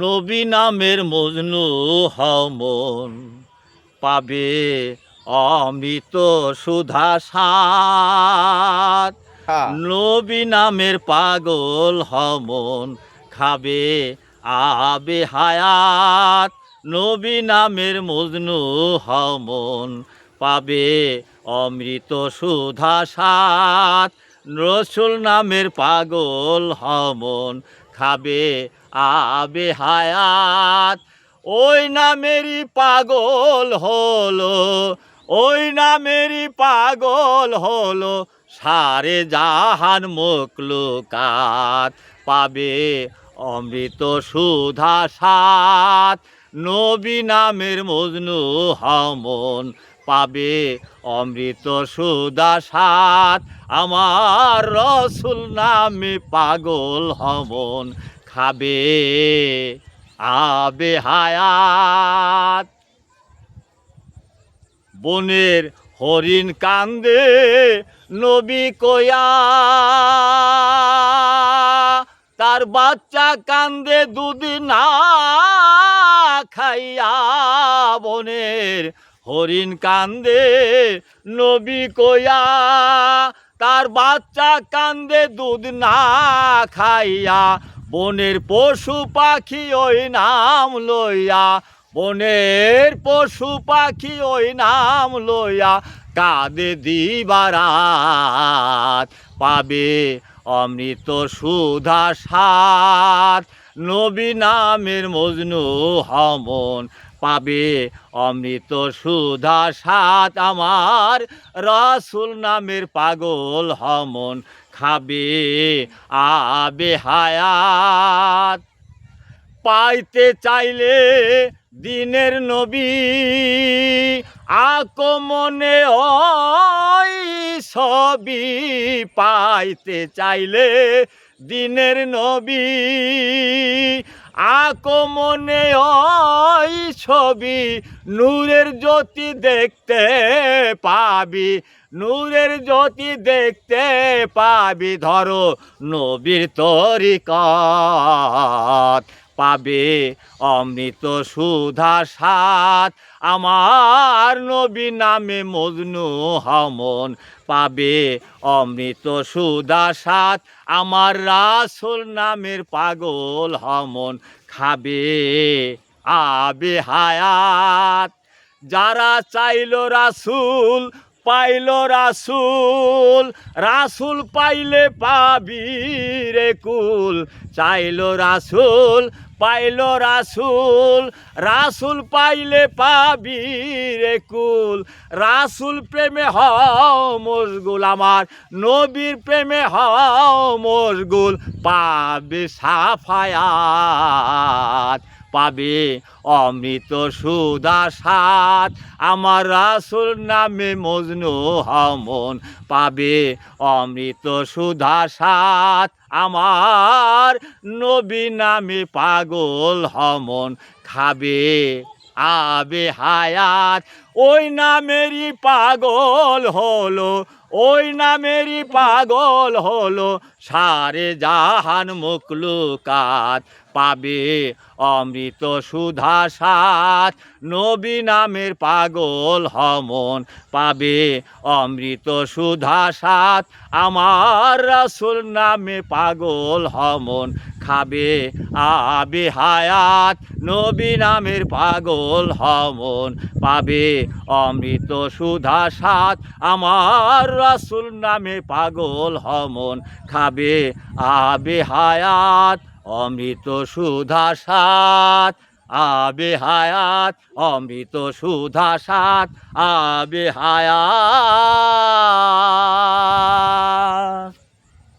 নবী নামের মজনু হমন পাবে অমৃত সুধা সাত। নবী নামের পাগল হমন খাবে আবে হায়াত। নবী নামের মজনু হমন পাবে অমৃত সুধা সাত। রসুল নামের পাগল হমন খাবে আবে হায়াত। ওই নামেরই পাগল হলো, ওই নামেরই পাগল হলো, সারে জাহান মুকলুকাত পাবে অমৃত সুধা সাত। নবী নামের মজনু হমন পাবে অমৃত সুধা সাত। আমার রসুল নামে পাগল হমন খাবে আবে হায়াত। বনের হরিণ কান্দে নবী কয়া, তার বাচ্চা কান্দে দুদিন না বনের হরিণ কান্দে নবী কয়া তার বাচ্চা কান্দে দুধ না খাইয়া, বনের পশু পাখি ওই নাম লইয়া, বনের পশু পাখি ওই নাম লইয়া কাঁদে দিবারাত। পাবে অমৃত সুধা সাত নবী নামের মজনু হমন পাবে। অমৃত সুধা সাত আমার। রসুল নামের পাগল হমন খাবে আবে হায়াত। পাইতে চাইলে দিনের নবী আকমনে ওই ছবি পাইতে চাইলে দিনের নবী আকমনে ছবি নূরের জ্যোতি দেখতে পাবি, নূরের জ্যোতি দেখতে পাবি, ধরো নবীর তরিকত পাবে, অমৃত সুধা সাত, আমার নবী নামে মজনু হমন পাবে, অমৃত সুধা সাত, আমার রাসুল নামের পাগল হমন খাবে। আবে হায়াত যারা চাইল রাসুল, পাইল রাসুল। রাসুল পাইলে পাবি রে কুল। চাইল রাসুল, পাইল রাসুল। রাসুল পাইলে পাবি রে কুল। রাসুল প্রেমে হও মশগুল আমার। নবীর প্রেমে হও মশগুল। পাবে সাফায়াত। পাবে। অমৃত সুদা সাত আমার রাসুল নামে মজনু হমন পাবে। অমৃত সুধা সাত আমার নবী নামে পাগল হমন খাবে। আবে হায়াত ওই নামেরই পাগল হলো, ওই নামেরই পাগল হলো, সারে জাহান মুকলুকাত পাবে অমৃত সুধা সাত। নবী নামের পাগল হমন, পাবে অমৃত সুধা সাত। আমার রাসুল নামে পাগল হমন, খাবে আবে হায়াত। নবী নামের পাগল হমন, পাবে অমৃত সুধা সাত আমার রাসুল নামে পাগল হমন। খাবে আবে হায়াত, অমৃত সুধা সাত আবে হায়াত, অমৃত সুধা সাত আবে হায়াত।